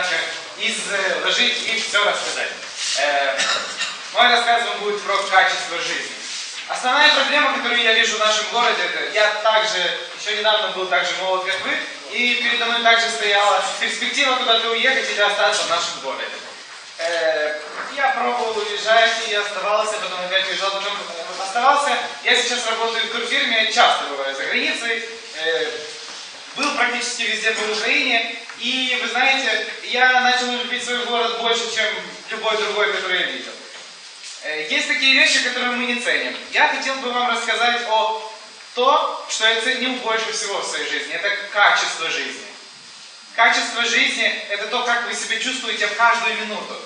задача изложить и все рассказать. Мой рассказ вам будет про качество жизни. Основная проблема, которую я вижу в нашем городе, это я также, еще недавно был так же молод, как вы, и передо мной также стояла перспектива куда-то уехать или остаться в нашем городе. Э, Я пробовал уезжать и оставался, потом опять уезжал, потом э, оставался. Я сейчас работаю в турфирме, часто бываю за границей. Э, Был практически везде по Украине. И вы знаете, я начал любить свой город больше, чем любой другой, который я видел. Э, Есть такие вещи, которые мы не ценим. Я хотел бы вам рассказать о том, что я ценю больше всего в своей жизни. Это качество жизни. Качество жизни – это то, как вы себя чувствуете в каждую минуту.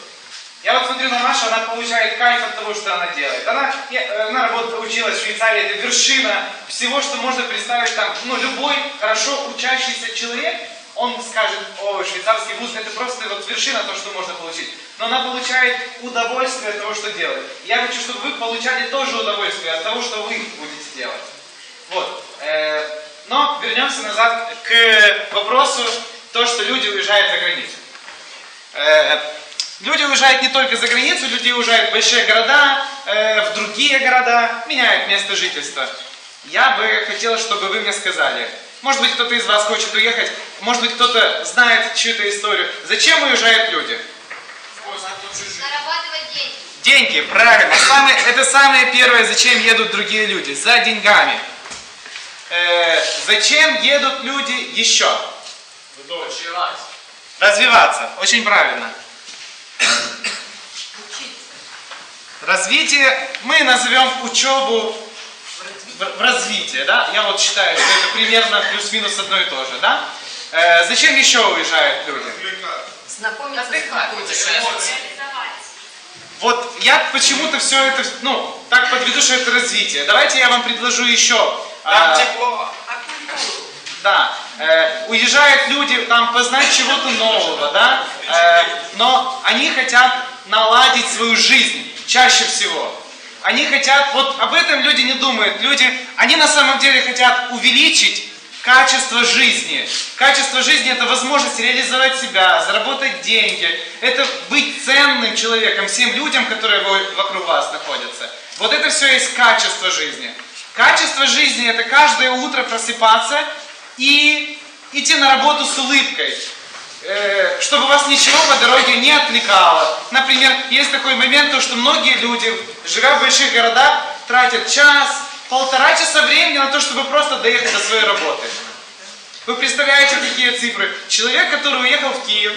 Я вот смотрю на Машу, она получает кайф от того, что она делает. Она, я- она работала, училась в Швейцарии, это вершина всего, что можно представить там. Ну, любой хорошо учащийся человек, он скажет, о, швейцарский вуз, это просто вот вершина того, что можно получить. Но она получает удовольствие от того, что делает. Я хочу, чтобы вы получали тоже удовольствие от того, что вы будете делать. Вот. Э, Но вернемся назад к вопросу, то, что люди уезжают за границу. Люди уезжают не только за границу, люди уезжают в большие города, э, в другие города, меняют место жительства. Я бы хотел, чтобы вы мне сказали, может быть, кто-то из вас хочет уехать, может быть, кто-то знает чью-то историю. Зачем уезжают люди? Зарабатывать деньги. Деньги, правильно. Самое- это самое первое, зачем едут другие люди. За деньгами. Э, зачем едут люди еще? Развиваться. Очень правильно. Развитие мы назовем учебу в, развитии, да? Я вот считаю, что это примерно плюс-минус одно и то же, да? Э, зачем еще уезжают люди? Знакомиться с Вот я почему-то все это, ну, так подведу, что это развитие. Давайте я вам предложу еще. а, Да, э, уезжают люди там познать чего-то нового, да, э, но они хотят наладить свою жизнь чаще всего. Они хотят, вот об этом люди не думают. Люди, они на самом деле хотят увеличить качество жизни. Качество жизни это возможность реализовать себя, заработать деньги. Это быть ценным человеком всем людям, которые во- вокруг вас находятся. Вот это все есть качество жизни. Качество жизни это каждое утро просыпаться и идти на работу с улыбкой. Э, чтобы вас ничего по дороге не отвлекало. Например, есть такой момент, то, что многие люди, живя в больших городах, тратят час, полтора часа времени на то, чтобы просто доехать до своей работы. Вы представляете, какие цифры? Человек, который уехал в Киев,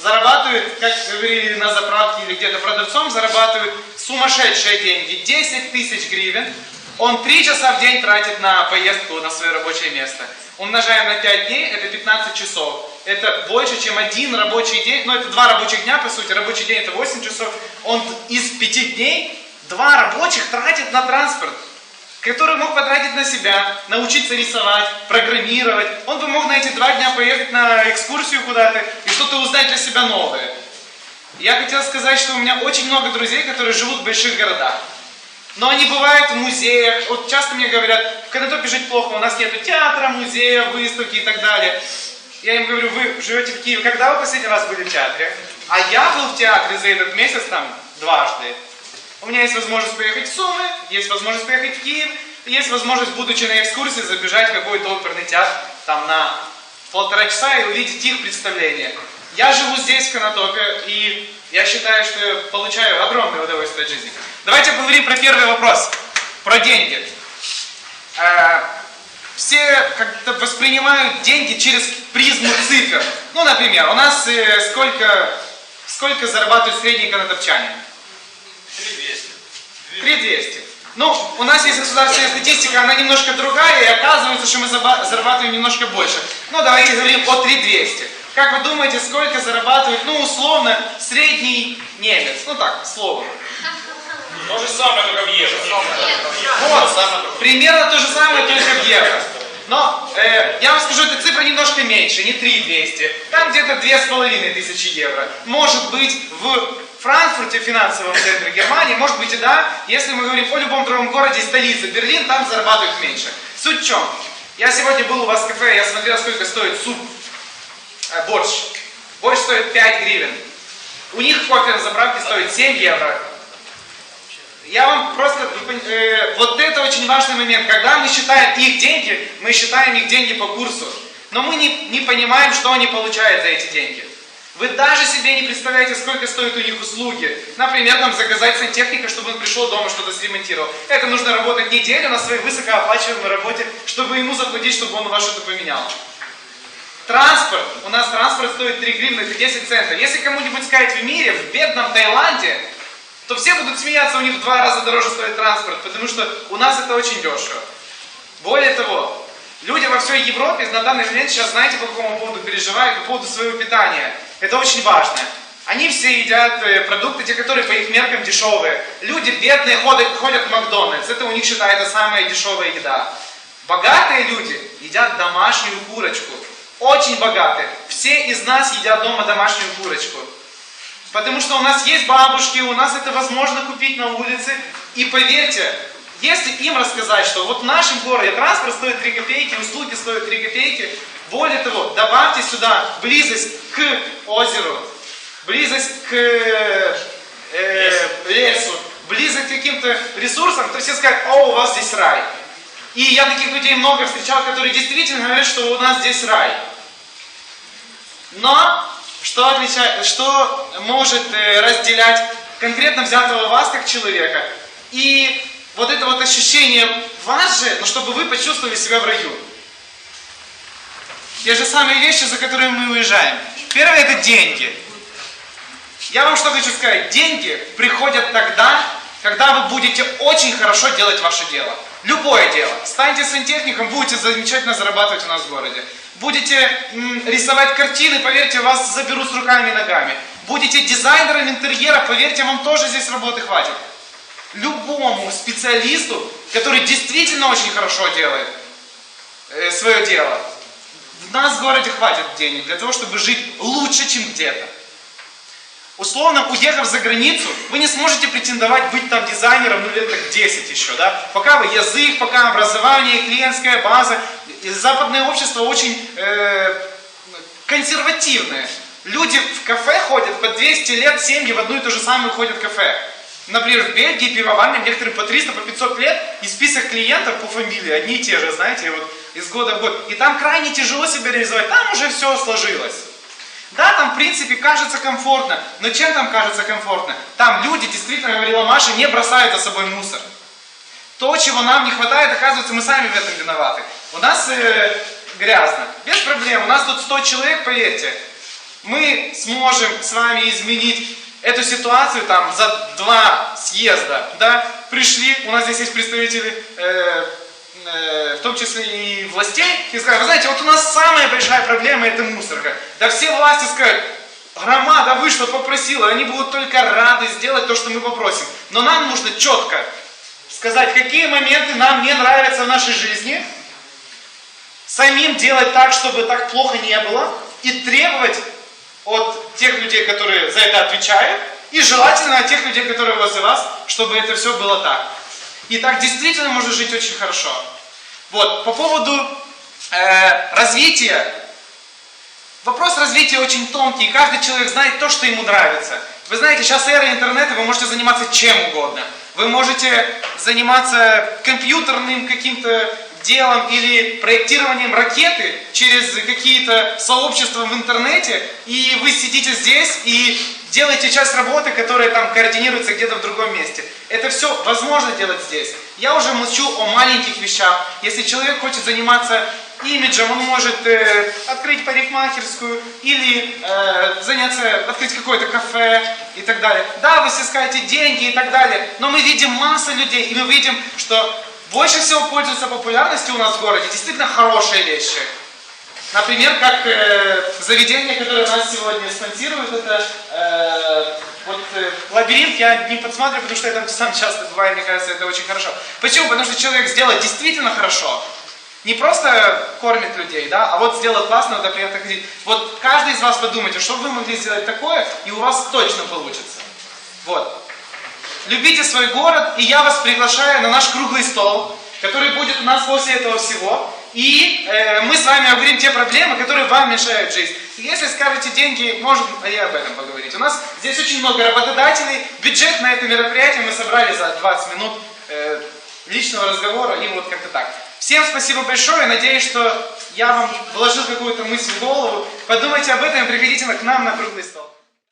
зарабатывает, как говорили на заправке или где-то продавцом, зарабатывает сумасшедшие деньги, 10 тысяч гривен. Он 3 часа в день тратит на поездку на свое рабочее место. Умножаем на 5 дней, это 15 часов. Это больше, чем один рабочий день. Ну, это два рабочих дня, по сути. Рабочий день это 8 часов. Он из 5 дней два рабочих тратит на транспорт который мог потратить на себя, научиться рисовать, программировать. Он бы мог на эти два дня поехать на экскурсию куда-то и что-то узнать для себя новое. Я хотел сказать, что у меня очень много друзей, которые живут в больших городах. Но они бывают в музеях. Вот часто мне говорят, в Конотопе жить плохо, у нас нету театра, музея, выставки и так далее. Я им говорю, вы живете в Киеве, когда вы последний раз были в театре? А я был в театре за этот месяц там дважды. У меня есть возможность поехать в Сумы, есть возможность поехать в Киев, есть возможность, будучи на экскурсии, забежать в какой-то оперный театр там на полтора часа и увидеть их представление. Я живу здесь, в Конотопе, и я считаю, что я получаю огромное удовольствие от жизни. Давайте поговорим про первый вопрос, про деньги. Все как-то воспринимают деньги через призму цифр. Ну, например, у нас э, сколько, сколько зарабатывает средний конотопчанин? 3200. Ну, у нас есть государственная статистика, она немножко другая, и оказывается, что мы зарабатываем немножко больше. Ну, давайте говорим о 3200. Как вы думаете, сколько зарабатывает, ну, условно, средний немец? Ну так, слово. То же самое, только в евро. Вот, примерно то же самое, только в евро. Но э, я вам скажу, эта цифра немножко меньше, не 3200. Там где-то 2500 евро. Может быть, в Франкфурте, финансовом центре Германии, может быть и да, если мы говорим о любом другом городе, столице Берлин, там зарабатывают меньше. Суть в чем? Я сегодня был у вас в кафе, я смотрел, сколько стоит суп, э, борщ. Борщ стоит 5 гривен. У них кофе на заправке стоит 7 евро. Я вам просто... э, вот это очень важный момент. Когда мы считаем их деньги, мы считаем их деньги по курсу. Но мы не, не понимаем, что они получают за эти деньги. Вы даже себе не представляете, сколько стоят у них услуги. Например, там заказать сантехника, чтобы он пришел дома, что-то сремонтировал. Это нужно работать неделю на своей высокооплачиваемой работе, чтобы ему заплатить, чтобы он у вас что-то поменял. Транспорт. У нас транспорт стоит 3 гривны, это 10 центов. Если кому-нибудь сказать в мире, в бедном Таиланде, то все будут смеяться, у них в два раза дороже стоит транспорт, потому что у нас это очень дешево. Более того, люди во всей Европе на данный момент сейчас знаете, по какому поводу переживают, по поводу своего питания. Это очень важно. Они все едят э, продукты, те, которые по их меркам дешевые. Люди бедные ходят, ходят в Макдональдс, это у них считается самая дешевая еда. Богатые люди едят домашнюю курочку. Очень богатые. Все из нас едят дома домашнюю курочку. Потому что у нас есть бабушки, у нас это возможно купить на улице. И поверьте, если им рассказать, что вот в нашем городе транспорт стоит 3 копейки, услуги стоят 3 копейки, более того, добавьте сюда близость к озеру, близость к э, лесу, близость к каким-то ресурсам, то все скажут, о, у вас здесь рай. И я таких людей много встречал, которые действительно говорят, что у нас здесь рай. Но что, отличает, что может э, разделять конкретно взятого вас как человека и вот это вот ощущение вас же, но чтобы вы почувствовали себя в раю. Те же самые вещи, за которые мы уезжаем. Первое это деньги. Я вам что хочу сказать. Деньги приходят тогда, когда вы будете очень хорошо делать ваше дело. Любое дело. Станьте сантехником, будете замечательно зарабатывать у нас в городе. Будете рисовать картины, поверьте, вас заберут с руками и ногами. Будете дизайнером интерьера, поверьте, вам тоже здесь работы хватит. Любому специалисту, который действительно очень хорошо делает э, свое дело, в нас в городе хватит денег для того, чтобы жить лучше, чем где-то. Условно, уехав за границу, вы не сможете претендовать быть там дизайнером, ну лет так 10 еще, да? Пока вы язык, пока образование, клиентская база. Западное общество очень э, консервативное. Люди в кафе ходят по 200 лет, семьи в одну и ту же самую ходят в кафе. Например, в Бельгии пивоварням некоторым по 300, по 500 лет, и список клиентов по фамилии одни и те же, знаете, вот из года в год. И там крайне тяжело себя реализовать, там уже все сложилось. Да, там в принципе кажется комфортно, но чем там кажется комфортно? Там люди, действительно, говорила Маша, не бросают за собой мусор. То, чего нам не хватает, оказывается, мы сами в этом виноваты. У нас э, грязно, без проблем, у нас тут 100 человек, поверьте. Мы сможем с вами изменить эту ситуацию там за два съезда, да, пришли, у нас здесь есть представители, э, э, в том числе и властей, и сказали, вы знаете, вот у нас самая большая проблема это мусорка. Да все власти скажут, громада вышла, попросила, они будут только рады сделать то, что мы попросим. Но нам нужно четко сказать, какие моменты нам не нравятся в нашей жизни, самим делать так, чтобы так плохо не было, и требовать от тех людей, которые за это отвечают, и желательно от тех людей, которые возле вас, чтобы это все было так. И так действительно можно жить очень хорошо. Вот, по поводу э, развития. Вопрос развития очень тонкий, и каждый человек знает то, что ему нравится. Вы знаете, сейчас эра интернета, вы можете заниматься чем угодно. Вы можете заниматься компьютерным каким-то делом или проектированием ракеты через какие-то сообщества в интернете, и вы сидите здесь и делаете часть работы, которая там координируется где-то в другом месте. Это все возможно делать здесь. Я уже молчу о маленьких вещах. Если человек хочет заниматься имиджем, он может э, открыть парикмахерскую или э, заняться, открыть какое-то кафе и так далее. Да, вы все скажете деньги и так далее, но мы видим массу людей, и мы видим, что больше всего пользуются популярностью у нас в городе действительно хорошие вещи. Например, как э, заведение, которое нас сегодня спонсирует, это э, вот э, лабиринт, я не подсматриваю, потому что я там сам часто бываю, мне кажется, это очень хорошо. Почему? Потому что человек сделает действительно хорошо. Не просто кормит людей, да, а вот сделает классно, вот приятно ходить. Вот каждый из вас подумайте, что вы могли сделать такое, и у вас точно получится. Вот. Любите свой город, и я вас приглашаю на наш круглый стол, который будет у нас после этого всего. И э, мы с вами обговорим те проблемы, которые вам мешают. И Если скажете деньги, можем и об этом поговорить. У нас здесь очень много работодателей. Бюджет на это мероприятие мы собрали за 20 минут э, личного разговора и вот как-то так. Всем спасибо большое. Надеюсь, что я вам вложил какую-то мысль в голову. Подумайте об этом и приходите к нам на круглый стол.